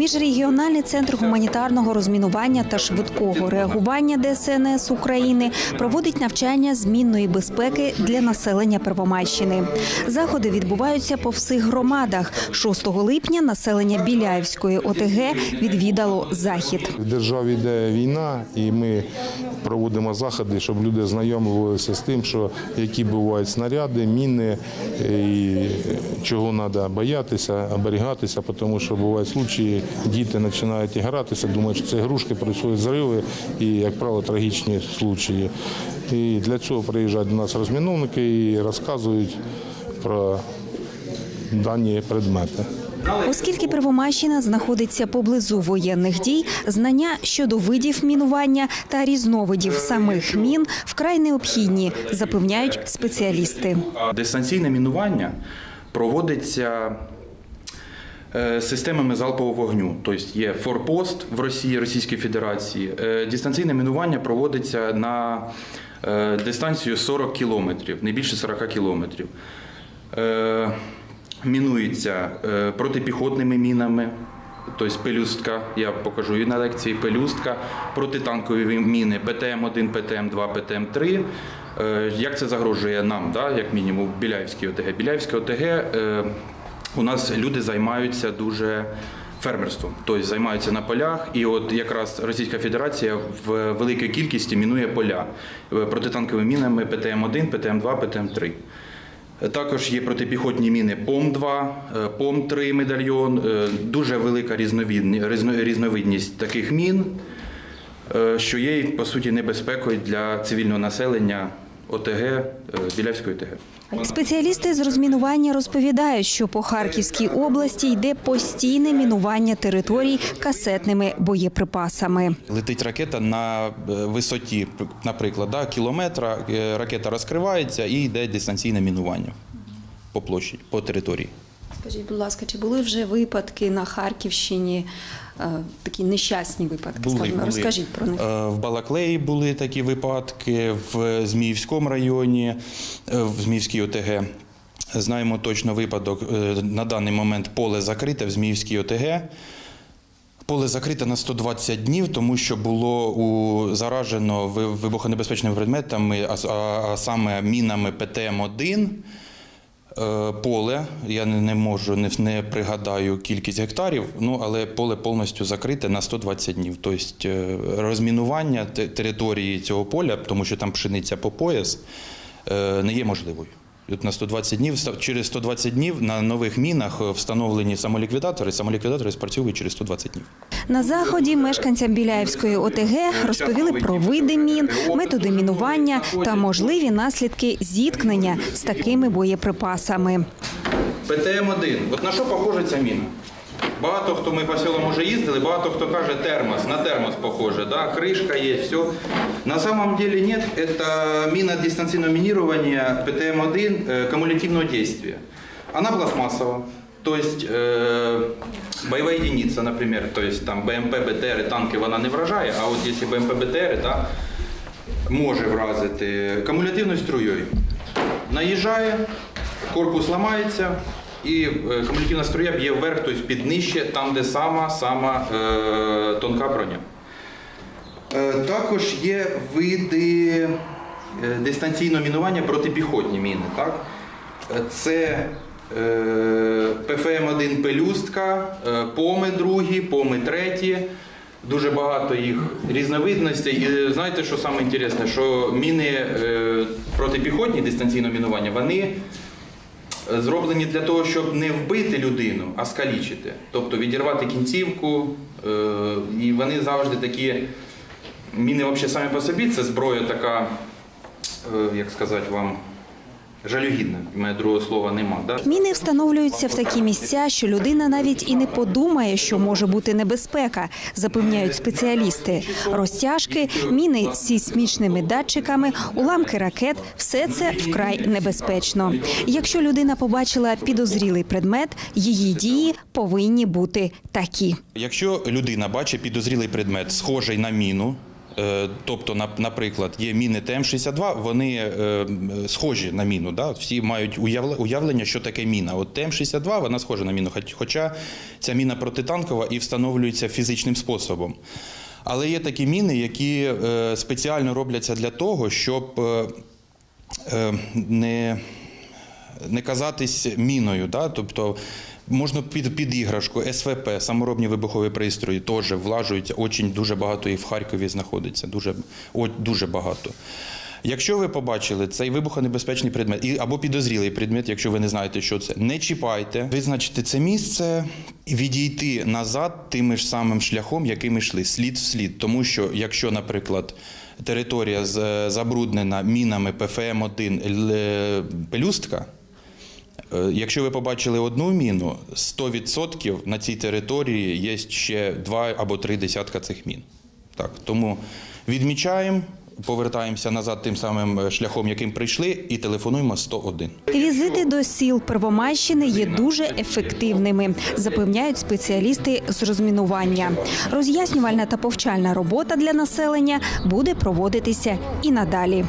Міжрегіональний центр гуманітарного розмінування та швидкого реагування ДСНС України проводить навчання змінної безпеки для населення Первомайщини. Заходи відбуваються по всіх громадах. 6 липня населення Біляївської ОТГ відвідало захід. В державі йде війна, і ми проводимо заходи, щоб люди знайомилися з тим, що які бувають снаряди, міни і чого треба боятися, оберігатися, тому що бувають случаї, діти починають гратися, думають, що це ігрушки, происходять зриви і, як правило, трагічні случаї. І для цього приїжджають до нас розміновники і розказують про дані предмети. Оскільки Первомайщина знаходиться поблизу воєнних дій, знання щодо видів мінування та різновидів самих мін вкрай необхідні, запевняють спеціалісти. Дистанційне мінування проводиться системами залпового вогню. Тобто є форпост в Росії, Російській Федерації. Е, Дистанційне мінування проводиться на е, дистанцію 40 кілометрів, не більше 40 кілометрів. Е, Мінується е, протипіхотними мінами, тобто пелюстка, я покажу і на лекції пелюстка, протитанкові міни ПТМ-1, ПТМ-2, ПТМ-3. Е, Як це загрожує нам, да, як мінімум, Біляївській ОТГ? Біляївській ОТГ е, у нас люди займаються дуже фермерством, тобто займаються на полях, і от якраз Російська Федерація в великій кількості мінує поля е, протитанковими мінами ПТМ-1, ПТМ-2, ПТМ-3. Також є протипіхотні міни ПОМ-2, е, ПОМ-3 медальйон. Е, Дуже велика різновидність таких мін, що є по суті небезпекою для цивільного населення ОТГ е, Білявської ОТГ. Спеціалісти з розмінування розповідають, що по Харківській області йде постійне мінування територій касетними боєприпасами. Летить ракета на е, висоті, наприклад, да, кілометра, е, ракета розкривається і йде дистанційне мінування по площі, по території. Скажіть, будь ласка, чи були вже випадки на Харківщині, е, такі нещасні випадки? скажімо? Розкажіть про них. Е, В Балаклеї були такі випадки, в Зміївському районі, е, в Зміївській ОТГ. Знаємо точно випадок. На даний момент поле закрите в Зміївській ОТГ. Поле закрите на 120 днів, тому що було у, заражено вибухонебезпечними предметами, а, саме мінами ПТМ-1. Е, Поле, я не, не можу, не, не пригадаю кількість гектарів, ну але поле повністю закрите на 120 днів. Тобто е, розмінування території цього поля, тому що там пшениця по пояс, е, не є можливою. От на 120 днів, через 120 днів на нових мінах е, встановлені самоліквідатори. Самоліквідатори спрацьовують через 120 днів. На заході мешканцям Біляївської ОТГ розповіли про види мін, методи мінування та можливі наслідки зіткнення з такими боєприпасами. ПТМ-1. От на що похожа ця міна? Багато хто ми по селам вже їздили, багато хто каже термос, на термос похоже, да? кришка є, все. На самом деле нет, это мина дистанционного минирования ПТМ-1 э, кумулятивного действия. Она пластмассовая, то есть э, бойова единица, например, то есть там БМП, БТР, танки вона не вражає, а от якщо БМП, БТР, да, може вразити кумулятивною струєю. Наїжджає, корпус ламається і е, кумулятивна струя б'є вверх, тобто під нижче, там, де сама, сама е, тонка броня. Е, також є види е, дистанційного мінування протипіхотні міни. Так? Це е, ПФМ-1 пелюстка, е, поми другі, поми треті. Дуже багато їх різновидностей. І знаєте, що саме що міни протипіхотні дистанційного мінування, вони зроблені для того, щоб не вбити людину, а скалічити. Тобто відірвати кінцівку. е, І вони завжди такі. Міни взагалі самі по собі це зброя така, е, як сказати вам, жалюгідна. У мене другого слова нема. Да? Міни встановлюються в такі місця, що людина навіть і не подумає, що може бути небезпека, запевняють спеціалісти. Розтяжки, міни з сейсмічними датчиками, уламки ракет все це вкрай небезпечно. Якщо людина побачила підозрілий предмет, її дії повинні бути такі. Якщо людина бачить підозрілий предмет, схожий на міну, Тобто, наприклад, є міни ТМ-62, вони е, схожі на міну. Да? Всі мають уявлення, що таке міна. От ТМ-62 вона схожа на міну, хоча ця міна протитанкова і встановлюється фізичним способом. Але є такі міни, які е, спеціально робляться для того, щоб е, е, не не казатись міною. Да? Тобто можна під, під іграшку, СВП, саморобні вибухові пристрої теж влажуються, очень дуже багато і в Харкові знаходиться, дуже, дуже багато. Якщо ви побачили цей вибухонебезпечний предмет і, або підозрілий предмет, якщо ви не знаєте, що це, не чіпайте, визначити це місце і відійти назад тим ж самим шляхом, яким йшли, слід в слід. Тому що, якщо, наприклад, територія забруднена мінами ПФМ-1 пелюстка, Е, Якщо ви побачили одну міну, 100% на цій території є ще два або три десятка цих мін. Так, тому відмічаємо, повертаємося назад тим самим е, шляхом, яким прийшли, і телефонуємо 101. Візити до сіл Первомайщини є дуже ефективними, запевняють спеціалісти з розмінування. Роз'яснювальна та повчальна робота для населення буде проводитися і надалі.